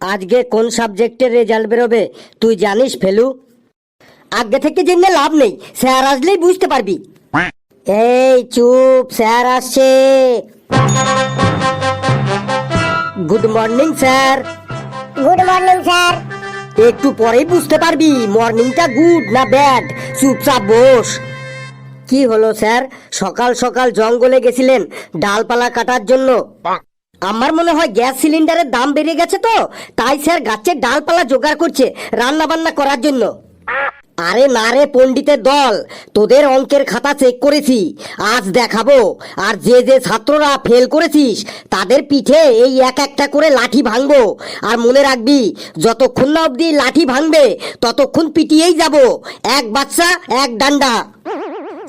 আজকে কোন সাবজেক্টের রেজাল্ট বেরোবে? তুই জানিস ফেলু? আগে থেকে জেনে লাভ নেই। স্যার আসলেই বুঝতে পারবি। এই চুপ স্যার আসছে। Good morning sir. Good morning sir. একটু পরেই বুঝতে পারবি মর্নিংটা গুড না ব্যাড চুপচাপ বস। কি হলো স্যার? সকাল সকাল জঙ্গলে গেছিলেন ডালপালা কাটার জন্য। আমার মনে হয় গ্যাস সিলিন্ডারের দাম বেড়ে গেছে তো। তাই স্যার গাছের ডালপালা জোগাড় করছে রান্না বান্না করার জন্য। আরে না রে পণ্ডিতের দল, তোদের অঙ্কের খাতা চেক করেছি। আজ দেখাবো। আর যে যে ছাত্ররা ফেল করেছিস, তাদের পিঠে এই এক একটা করে লাঠি ভাঙবো। আর মনে রাখবি, যতক্ষণ না অবধি লাঠি ভাঙবে, ততক্ষণ পিটিয়েই যাব। এক বাচ্চা, এক ডান্ডা।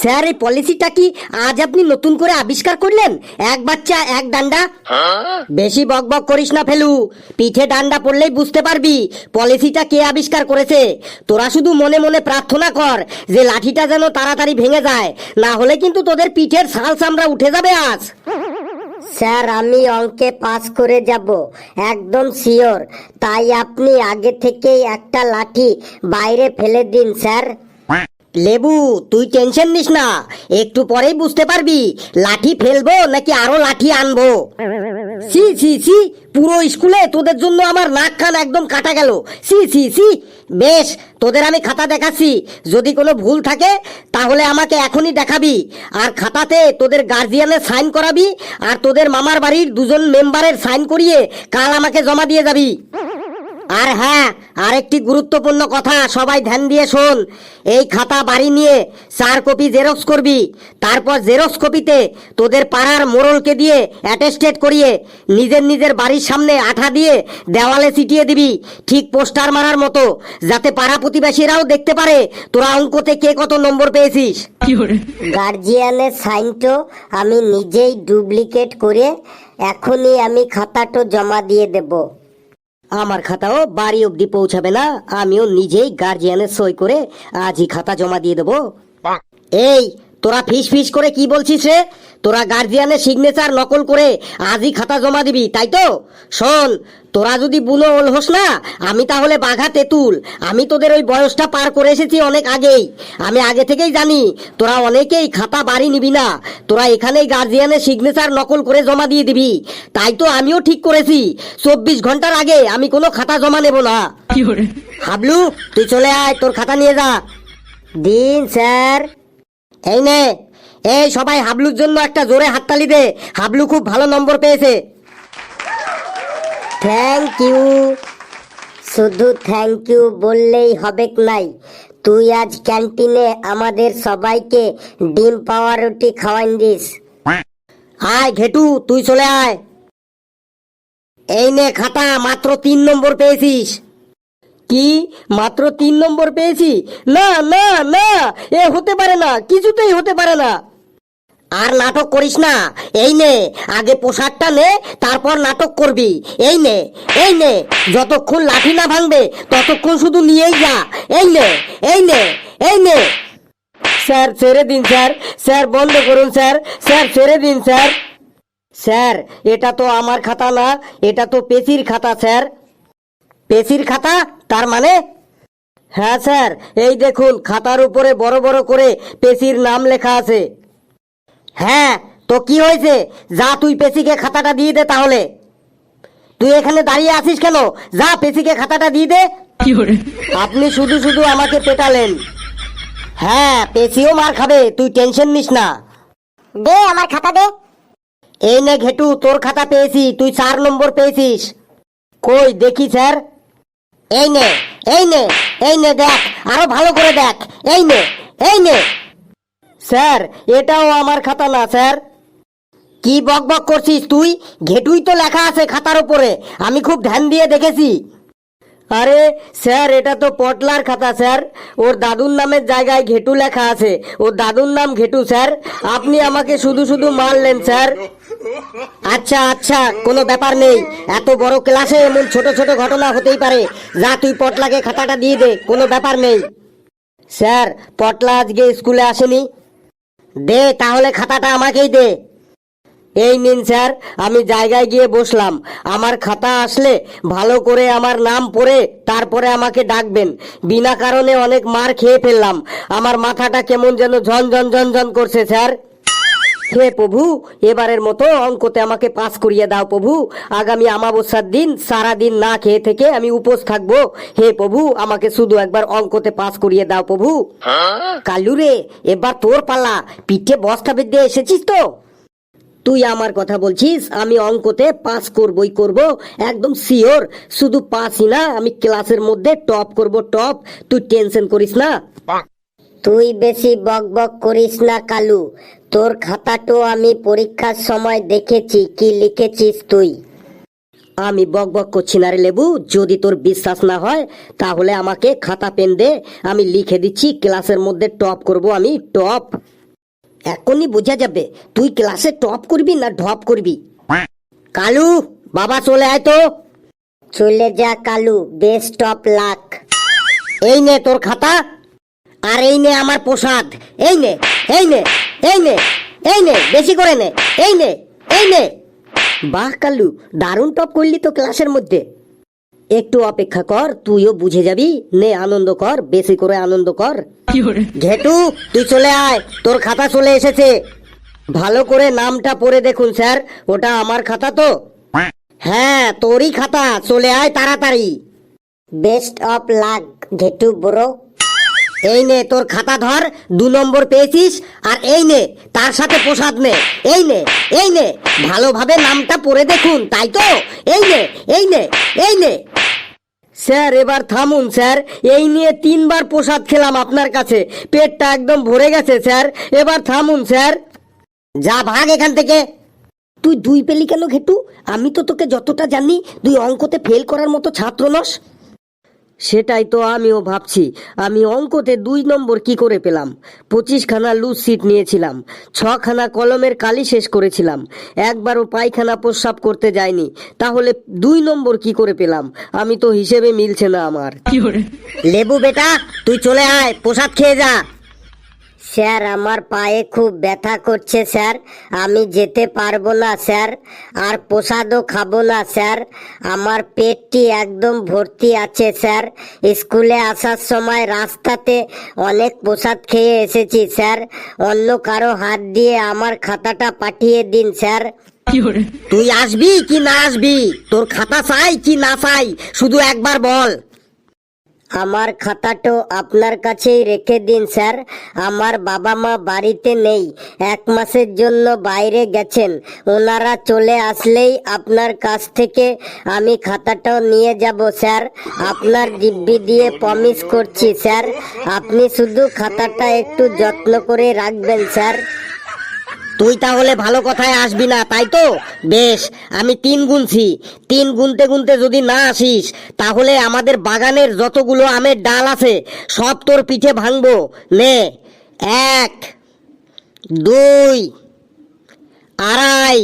স্যার, এই পলিসিটা কি আজ আপনি নতুন করে আবিষ্কার করলেন? এক বাচ্চা, এক ডান্ডা? বেশি বক বক করিস না, ফেলু। পিঠে ডান্ডা পড়লেই বুঝতে পারবি পলিসিটা কে আবিষ্কার করেছে। তোরা শুধু মনে মনে প্রার্থনা কর যে লাঠিটা যেন তাড়াতাড়ি ভেঙে যায়। না হলে কিন্তু তোদের পিঠের ছাল চামড়া উঠে যাবে আজ। স্যার, আমি অঙ্কে পাস করে যাব। একদম শিওর। তাই আপনি আগে থেকেই একটা লাঠি বাইরে ফেলে দিন, স্যার। লেবু, তুই টেনশন নিস না। একটু পরেই বুঝতে পারবি, লাঠি ফেলব নাকি আরও লাঠি আনব। সি সি সি, পুরো স্কুলে তোদের জন্য আমার নাক খান একদম কাটা গেল। সি সি সি, বেশ, তোদের আমি খাতা দেখাচ্ছি। যদি কোনো ভুল থাকে, তাহলে আমাকে এখনই দেখাবি। আর খাতাতে তোদের গার্জিয়ানের সাইন করাবি, আর তোদের মামার বাড়ির দুজন মেম্বারের সাইন করিয়ে কাল আমাকে জমা দিয়ে যাবি। আর হ্যাঁ আরেকটি গুরুত্বপূর্ণ কথা সবাই ধ্যান দিয়ে শোন। এই খাতা বাড়ি নিয়ে চার কপি জেরক্স করবি তারপর জেরক্স কপিতে তোদের পাড়ার মোড়লকে দিয়ে অ্যাটেস্টেড করিয়ে নিজের নিজের বাড়ির সামনে আঠা দিয়ে দেওয়ালে চিটিয়ে দিবি ঠিক পোস্টার মারার মতো যাতে পাড়া প্রতিবেশীরাও দেখতে পারে তোরা অঙ্কতে কে কত নম্বর পেয়েছিস। গার্জিয়ানের সাইনটো আমি নিজেই ডুপ্লিকেট করে এখনই আমি খাতাটো জমা দিয়ে দেব। আমার খাতাও বাড়ি অবধি পৌঁছাবে না আমিও নিজেই গার্জিয়ানের সই করে আজই খাতা জমা দিয়ে দেবো। এই তোরা ফিস ফিস করে কি বলছিস রে? তোরা গার্জিয়ানের সিগনেচার নকল করে আজই খাতা জমা দিবি তাই তো? শোন তোরা যদি বুনো ওল হোস না আমি তাহলে বাঘা তেঁতুল। আমি তোদের ওই বয়সটা পার করে এসেছি অনেক আগেই। আমি আগে থেকেই জানি তোরা অনেকেই খাতা বাড়ি নিবি না। তোরা এখানেই গার্জিয়ানের সিগনেচার নকল করে জমা দিয়ে দিবি। তাই তো আমিও ঠিক করেছি। চব্বিশ ঘণ্টার আগে আমি কোনো খাতা জমা নেব না। হাবলু তুই চলে আয় তোর খাতা নিয়ে যা। দিন স্যার। এই নে এই সবাই হাবলুর জন্য একটা জোরে হাততালি দে। হাবলু খুব ভালো নম্বর পেয়েছে। থ্যাংক ইউ শুধু থ্যাংক ইউ বললেই হবে নাই? তুই আজ ক্যান্টিনে আমাদের সবাইকে ডিম পাওয়া রুটি খাওয়ান দিস। আয় ঘেটু তুই চলে আয়। এই নে খাতা মাত্র তিন নম্বর পেয়েছিস। কি? মাত্র তিন নম্বর পেয়েছি। না না না, এ হতে পারে না, কিছুতেই হতে পারে না। আর নাটক করিস না। এই নে, আগে পোশাকটা নে, তারপর নাটক করবি। এই নে এই নে, যতক্ষণ লাঠি না ভাঙবে, ততক্ষণ শুধু নিয়েই যা। এই নে এই নে এই নে। স্যার, ছেড়ে দিন, স্যার। স্যার, বন্ধ করুন, স্যার। স্যার, ছেড়ে দিন, স্যার। স্যার, এটা তো আমার খাতা না, এটা তো পেশির খাতা, স্যার। পেশির খাতা? তার মানে? হ্যাঁ স্যার। এই দেখুন খাতার উপরে বড় বড় করে পেশির নাম লেখা আছে। হ্যাঁ তো কি হয়েছে? যা তুই পেশিকে খাতাটা দিয়ে দে তাহলে। তুই এখানে দাঁড়িয়ে আছিস কেন? যা পেশিকে খাতাটা দিয়ে দে। আপনি শুধু শুধু আমাকে পেটালেন। হ্যাঁ পেশিও মার খাবে তুই টেনশন নিস না। দে আমার খাতা দে। এই নে ঘেটু তোর খাতা পেয়েছি তুই চার নম্বর পেয়েছিস। কই দেখি স্যার। এই নে এই নে এই নে দেখ, আরও ভালো করে দেখ, এই নে এই নে। স্যার, এটাও আমার খাতা না, স্যার। কি বক বক করছিস তুই? ঘেটুই তো লেখা আছে খাতার উপরে, আমি খুব ধ্যান দিয়ে দেখেছি। আরে, স্যার, এটা তো পটলার খাতা, স্যার। ওর দাদুর নামের জায়গায় ঘেটু লেখা আছে। ওর দাদুর নাম ঘেটু, স্যার। আপনি আমাকে শুধু শুধু মারলেন, স্যার। আচ্ছা আচ্ছা কোনো ব্যাপার নেই। এত বড় ক্লাসে এমন ছোট ছোট ঘটনা হতেই পারে। যা তুই পটলাকে খাতাটা দিয়ে দে, কোনো ব্যাপার নেই। স্যার, পটলা আজকে স্কুলে আসেনি। দে, তাহলে খাতাটা আমাকেই দে। এই নিন, স্যার, আমি জায়গায় গিয়ে বসলাম। আমার খাতা আসলে ভালো করে আমার নাম পড়ে তারপরে আমাকে ডাকবেন। বিনা কারণে অনেক মার খেয়ে ফেললাম। আমার মাথাটা কেমন যেন ঝন ঝন ঝন ঝন করছে, স্যার। হে প্রভু এবারের মতো অঙ্কতে আমাকে পাস করিয়ে দাও প্রভু। আগামী আমাবস্যার দিন সারা দিন না খেয়ে থেকে আমি উপোস থাকব। হে প্রভু আমাকে শুধু একবার অঙ্কতে পাস করিয়ে দাও প্রভু। কালু রে এবার তোর পালা। পিঠে বস্তা বেঁধে এসেছিস তো? তুই আমার কথা বলছিস আমি অঙ্কতে পাস করবই করব একদম শিওর। শুধু পাসই না আমি ক্লাসের মধ্যে টপ করব টপ। তুই টেনশন করিস না। তুই বেশি বক বক করিস না কালু। তোর খাতাটো আমি পরীক্ষার সময় দেখেছি কি লিখেছিস তুই? আমি বক বক করছি না রে লেবু যদি তোর বিশ্বাস না হয় তাহলে আমাকে খাতা পেন দে আমি লিখে দিচ্ছি ক্লাসের মধ্যে টপ করব আমি টপ। এখনই বোঝা যাবে তুই ক্লাসে টপ করবি না ঢপ করবি? কালু বাবা চলে আয় তো। চলে যা কালু বেস্ট অফ লাক এই নে তোর খাতা। আর এই নে আমার প্রসাদ। এই নে এই নে। এই নে এই নে বেশি করে নে এই নে এই নে। বাহ কালু দারুণ টপ করলি তো ক্লাসের মধ্যে। একটু অপেক্ষা কর তুইও বুঝে যাবি। নে আনন্দ কর বেশি করে আনন্দ কর। ঘেটু তুই চলে আয় তোর খাতা চলে এসেছে। ভালো করে নামটা পড়ে দেখুন স্যার ওটা আমার খাতা তো। হ্যাঁ তোরই খাতা চলে আয় তাড়াতাড়ি। Best of luck Ghetu bro এই নে, তোর খাতা ধর, দু নম্বর পেয়েছিস, আর এই নে, তার সাথে প্রসাদ নে, এই নে এই নে, ভালোভাবে নামটা পড়ে দেখুন, তাই তো? এই নে এই নে এই নে। স্যার, এবার থামুন, স্যার, এই নিয়ে তিনবার প্রসাদ খেলাম আপনার কাছে, পেটটা একদম ভরে গেছে, স্যার, এবার থামুন, স্যার। যা ভাগ এখান থেকে। তুই দুই পেলি কেন, ঘেটু? আমি তো তোকে যতটা জানি তুই অঙ্কতে ফেল করার মতো ছাত্র নস। সেটাই তো আমিও ভাবছি। আমি অঙ্কতে দুই নম্বর কি করে পেলাম? পঁচিশখানা লুজ সিট নিয়েছিলাম। ছখানা কলমের কালি শেষ করেছিলাম। একবারও পায়খানা প্রস্রাব করতে যায়নি তাহলে দুই নম্বর কি করে পেলাম? আমি তো হিসেবে মিলছে না আমার। লেবু বেটা তুই চলে আয় প্রসাদ খেয়ে যা। স্যার আমার পায়ে খুব ব্যথা করছে স্যার। আমি যেতে পারব না স্যার। আর প্রসাদও খাব না স্যার। আমার পেটটি একদম ভর্তি আছে স্যার। স্কুলে আসার সময় রাস্তাতে অনেক প্রসাদ খেয়ে এসেছি স্যার। অন্য কারও হাত দিয়ে আমার খাতাটা পাঠিয়ে দিন স্যার। তুই আসবি কি না আসবি? তোর খাতা চাই কি না চাই? শুধু একবার বল। আমার খাতাটো আপনার কাছেই রেখে দিন, স্যার। আমার বাবা মা বাড়িতে নেই। এক মাসের জন্য বাইরে গেছেন। ওনারা চলে আসলেই আপনার কাছ থেকে আমি খাতাটাও নিয়ে যাব, স্যার। আপনার দিব্যি দিয়ে প্রমিস করছি, স্যার। আপনি শুধু খাতাটা একটু যত্ন করে রাখবেন, স্যার। তুই তাহলে ভালো কথায় আসবি না তাই তো? বেশ আমি তিন গুনছি। তিন গুনতে গুনতে যদি না আসিস তাহলে আমাদের বাগানের যতগুলো আমের ডাল আছে সব তোর পিঠে ভাঙবো। নে এক দুই আড়াই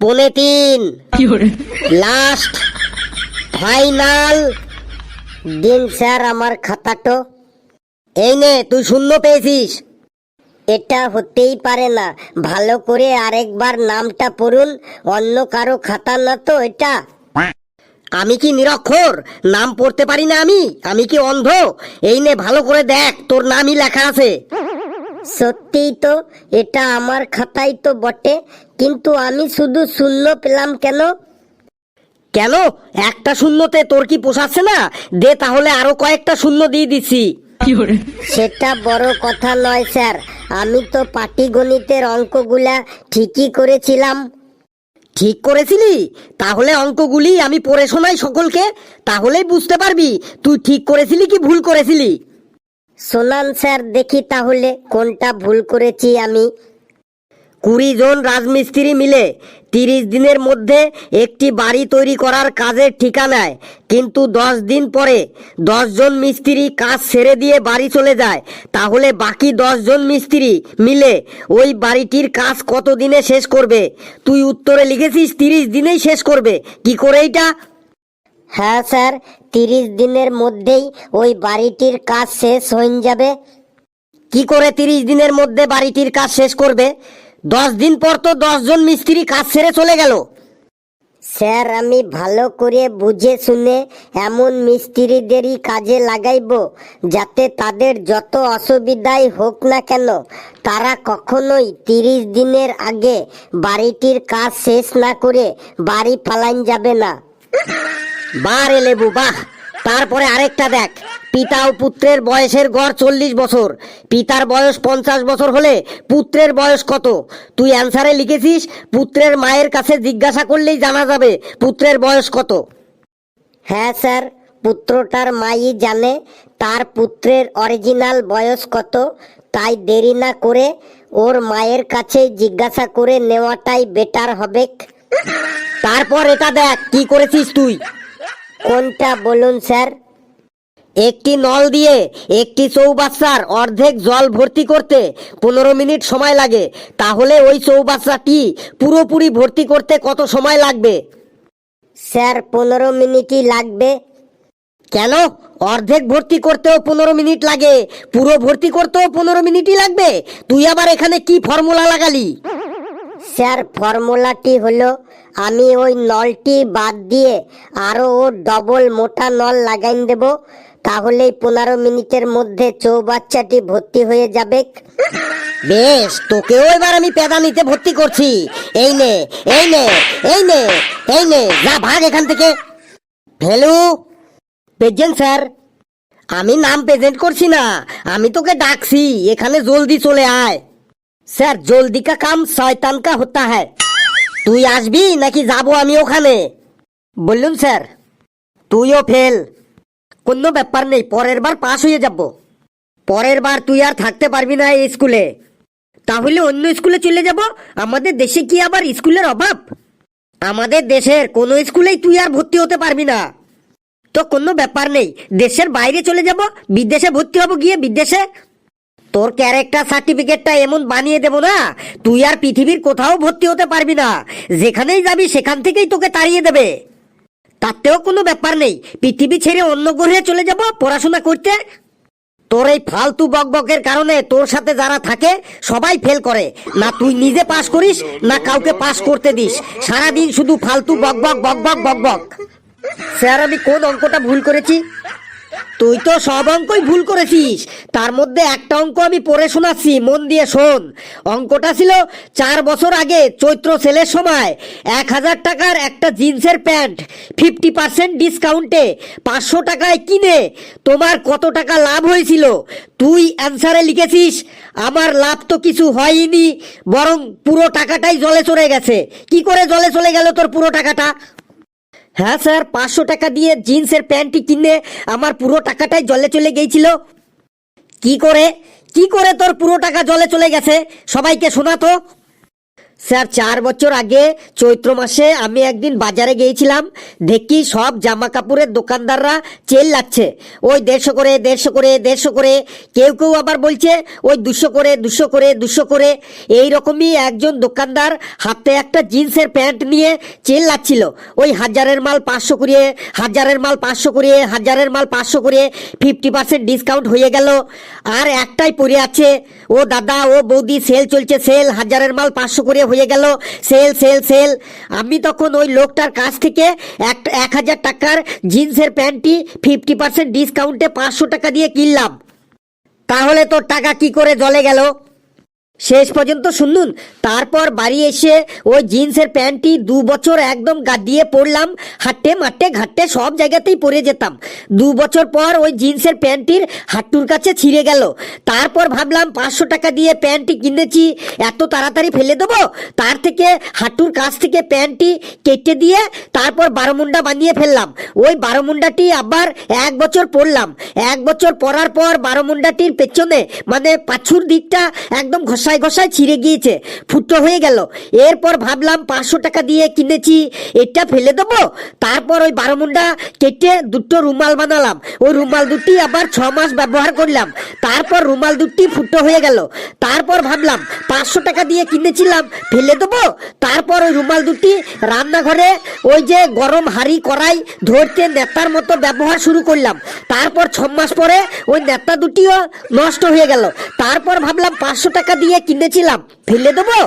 পনে তিন লাস্ট ফাইনাল দিন স্যার আমার খাতাটো। এই নে তুই শূন্য পেয়েছিস। এটা হতেই পারে না। ভালো করে আরেকবার নামটা পড়ুন। অন্য কারও খাতা না তো এটা। আমি কি নিরক্ষর? নাম পড়তে পারি না আমি? আমি কি অন্ধ? এই নে, ভালো করে দেখ, তোর নামই লেখা আছে। সত্যিই তো, এটা আমার খাতাই তো বটে। কিন্তু আমি শুধু শূন্য পেলাম কেন? কেন? একটা শূন্যতে তোর কি পোষাচ্ছে না? দে তাহলে আরও কয়েকটা শূন্য দিয়ে দিচ্ছি। সেটা বড় কথা নয় স্যার। আমি তো পাটিগণিতের অঙ্কগুলা ঠিকই করেছিলাম। ঠিক করেছিলি? তাহলে অঙ্কগুলি আমি পড়ে শোনাই সকলকে তাহলেই বুঝতে পারবি তুই ঠিক করেছিলি কি ভুল করেছিলি। শোনান স্যার দেখি তাহলে কোনটা ভুল করেছি আমি। কুড়ি জন রাজমিস্ত্রি মিলে তিরিশ দিনের মধ্যে একটি বাড়ি তৈরি করার কাজের ঠিকানায়। কিন্তু দশ দিন পরে জন মিস্ত্রি কাজ ছেড়ে দিয়ে বাড়ি চলে যায়। তাহলে বাকি জন মিস্ত্রি মিলে ওই বাড়িটির কাজ কত দিনে শেষ করবে? তুই উত্তরে লিখেছিস তিরিশ দিনেই শেষ করবে। কি করে এইটা? হ্যাঁ স্যার তিরিশ দিনের মধ্যেই ওই বাড়িটির কাজ শেষ হয়ে যাবে। কি করে তিরিশ দিনের মধ্যে বাড়িটির কাজ শেষ করবে? দশ দিন পর তো দশজন মিস্ত্রি কাজ ছেড়ে চলে গেল। স্যার আমি ভালো করে বুঝে শুনে এমন মিস্ত্রিদেরই কাজে লাগাইব যাতে তাদের যত অসুবিধাই হোক না কেন তারা কখনোই তিরিশ দিনের আগে বাড়িটির কাজ শেষ না করে বাড়ি পালাইন যাবে না। বাহ রে লেবু বাহ। তারপরে আরেকটা দেখ। পিতা ও পুত্রের বয়সের গড় চল্লিশ বছর। পিতার বয়স পঞ্চাশ বছর হলে পুত্রের বয়স কত? তুই অ্যান্সারে লিখেছিস পুত্রের মায়ের কাছে জিজ্ঞাসা করলেই জানা যাবে পুত্রের বয়স কত। হ্যাঁ স্যার পুত্রটার মাই জানে তার পুত্রের অরিজিনাল বয়স কত তাই দেরি না করে ওর মায়ের কাছে জিজ্ঞাসা করে নেওয়াটাই বেটার হবে। তারপর এটা দেখ কি করেছিস তুই? কোনটা বলুন, স্যার? একটি নল দিয়ে একটি চৌবাচ্চার অর্ধেক জল ভর্তি করতে পনেরো মিনিট সময় লাগে। তাহলে ওই চৌবাচ্চাটি পুরোপুরি ভর্তি করতে কত সময় লাগবে? স্যার, পনেরো মিনিটই লাগবে। কেন? অর্ধেক ভর্তি করতেও পনেরো মিনিট লাগে। পুরো ভর্তি করতেও পনেরো মিনিটই লাগবে? তুই আবার এখানে কি ফর্মুলা লাগালি? স্যার, ফর্মুলাটি হলো, আমি ওই নলটি বাদ দিয়ে আরও ও ডবল মোটা নল লাগাইন দেব, তাহলেই পনেরো মিনিটের মধ্যে চৌবাচ্চাটি ভর্তি হয়ে যাবে। বেশ, তোকেও এবার আমি পেদা নিতে ভর্তি করছি। এই নে এই নে এই নে এই নে, যা ভাগ এখান থেকে। ভেলু, প্রেজেন্ট স্যার, আমি নাম প্রেজেন্ট করছি না, আমি তোকে ডাকছি, এখানে জলদি চলে আয়। স্যার, জলদি কা কাম শয়তান কা হতা হ্যায়। তুই আসবি নাকি যাব আমি ওখানে? বললুম, স্যার, তুইও ফেল। কোনো ব্যাপার নেই, পরের বার পাশ হয়ে যাব। পরের বার তুই আর থাকতে পারবি না এই স্কুলে। তাহলে অন্য স্কুলে চলে যাব? আমাদের দেশে কি আবার স্কুলের অভাব? আমাদের দেশের কোনো স্কুলেই তুই আর ভর্তি হতে পারবি না। তো কোনো ব্যাপার নেই, দেশের বাইরে চলে যাব, বিদেশে ভর্তি হব, গিয়ে বিদেশে তোর ক্যারেক্টার সার্টিফিকেটটা এমন বানিয়ে দেবো না, তুই আর পৃথিবীর কোথাও ভর্তি হতে পারবি না। যেখানেই যাবি সেখান থেকেই তোকে তাড়িয়ে দেবে। তাতেও কোনো ব্যাপার নেই। পৃথিবী ছেড়ে অন্য গ্রহে চলে যাব পড়াশোনা করতে। তোর এই ফালতু বকবকের কারণে তোর সাথে যারা থাকে, সবাই ফেল করে। না তুই নিজে পাস করিস, না কাউকে পাস করতে দিস। সারাদিন শুধু ফালতু বকবক বকবক বকবক। স্যার, আমি কোন অঙ্কটা ভুল করেছি? তুই তো সব অঙ্কই ভুল করেছিস। তার মধ্যে একটা অঙ্ক আমি পড়ে শোনাচ্ছি, মন দিয়ে শোন। অঙ্কটা ছিল চার বছর আগে চৈত্র সেলের সময়। এক হাজার টাকার একটা জিন্সের প্যান্ট, ফিফটি পার্সেন্ট ডিসকাউন্টে পাঁচশো টাকায় কিনে তোমার কত টাকা লাভ হয়েছিল? তুই অ্যান্সারে লিখেছিস, আমার লাভ তো কিছু হয়নি, বরং পুরো টাকাটাই জলে চলে গেছে। কি করে জলে চলে গেল তোর পুরো টাকাটা? হ্যাঁ স্যার, পাঁচশো টাকা দিয়ে জিন্সের প্যান্টটি কিনে আমার পুরো টাকাটাই জলে চলে গিয়েছিল। কি করে? কি করে তোর পুরো টাকা জলে চলে গেছে? সবাইকে শোনাতো স্যার, চার বছর আগে চৈত্র মাসে আমি একদিন বাজারে গিয়েছিলাম। দেখি সব জামা কাপড়ের দোকানদাররা চেল লাগছে ওই দেড়শো করে দেড়শো করে দেড়শো করে। কেউ কেউ আবার বলছে, ওই দুশো করে দুশো করে দুশো করে। এই রকমই একজন দোকানদার হাতে একটা জিন্সের প্যান্ট নিয়ে চেল লাগছিল ওই হাজারের মাল পাঁচশো করিয়ে হাজারের মাল পাঁচশো করিয়ে হাজারের মাল পাঁচশো করিয়ে ফিফটি পার্সেন্ট ডিসকাউন্ট হয়ে গেল। আর একটাই পড়ে আছে ও দাদা, ও বৌদি, সেল চলছে, সেল। হাজারের মাল পাঁচশো করে হয়ে গেল। Sale sale sale. আমি তখন ওই লোকটার কাছ থেকে এক এক হাজার টাকার জিন্সের প্যান্টটি ফিফটি পার্সেন্ট ডিসকাউন্টে পাঁচশো টাকা দিয়ে কিনলাম। তাহলে তোর টাকা কি করে জলে গেল? শেষ পর্যন্ত শুনুন। তারপর বাড়ি এসে ওই জিন্সের প্যান্টটি দু বছর একদম গাদিয়ে পরলাম। হাঁটে মাঠে ঘাটে সব জায়গাতেই পরে যেতাম। দু বছর পর ওই জিন্সের প্যান্টটির হাঁটুর কাছে ছিঁড়ে গেল। তারপর ভাবলাম, পাঁচশো টাকা দিয়ে প্যান্টটি কিনেছি, এত তাড়াতাড়ি ফেলে দেবো? তার থেকে হাঁটুর কাছ থেকে প্যান্টটি কেটে দিয়ে তারপর বারোমুন্ডা বানিয়ে ফেললাম। ওই বারোমুন্ডাটি আবার এক বছর পরলাম। এক বছর পরার পর বারোমুন্ডাটির পেছনে মানে পাছুর দিকটা একদম ঘষায় ঘষায় ছিঁড়ে গিয়েছে, ফুটো হয়ে গেল। এরপর ভাবলাম পাঁচশো টাকা দিয়ে কিনেছি, এটা ফেলে দেবো? তারপর ওই বারোমুন্ডা কেটে দুটো রুমাল বানালাম। ওই রুমাল দুটি আবার ছ মাস ব্যবহার করলাম। তারপর রুমাল দুটি ফুটো হয়ে গেল। তারপর ভাবলাম, পাঁচশো টাকা দিয়ে কিনেছিলাম, ফেলে দেবো? তারপর ওই রুমাল দুটি রান্নাঘরে ওই যে গরম হাঁড়ি কড়াই ধরতে নেতার মতো ব্যবহার শুরু করলাম। তারপর ছ মাস পরে ওই নেতা দুটিও নষ্ট হয়ে গেল। তারপর ভাবলাম পাঁচশো টাকা দিয়ে কিনেছিলাম, ফেলে দেবো?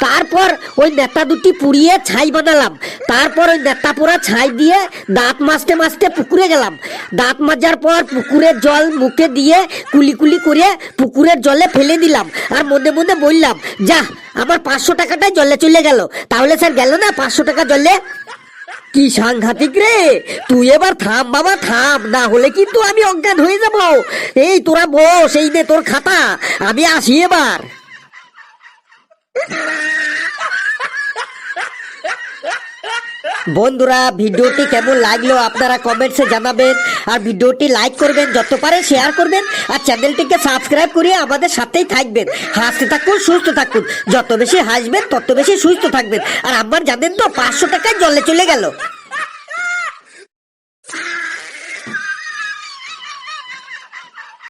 তারপর ওই নেতা দুটি পুড়িয়ে ছাই বানালাম। তারপর ওই নেতা পোড়া ছাই দিয়ে দাঁত মাজতে মাজতে পুকুরে গেলাম। দাঁত মাজার পর পুকুরের জল মুখে দিয়ে কুলি কুলি করে পুকুরের জলে ফেলে দিলাম। আর মনে মনে বললাম, যা, আমার পাঁচশো টাকাটাই জলে চলে গেল। তাহলে স্যার গেল না পাঁচশো টাকা জলে? কি সাংঘাতিক রে! তুই এবার থাম বাবা, থাম। না হলে কিন্তু আমি অজ্ঞান হয়ে যাব। এই তোরা বস, এই নে তোর খাতা। আমি আসি এবার। বন্ধুরা, ভিডিওটি কেমন লাগল আপনারা কমেন্টসে জানাবেন। আর ভিডিওটি লাইক করবেন, যত পারে শেয়ার করবেন। আর চ্যানেলটিকে সাবস্ক্রাইব করিয়ে আমাদের সাথেই থাকবেন। হাসতে থাকুন, সুস্থ থাকুন। যত বেশি হাসবেন, তত বেশি সুস্থ থাকবেন। আর আমার জানেন তো, পাঁচশো টাকায় জলে চলে গেল।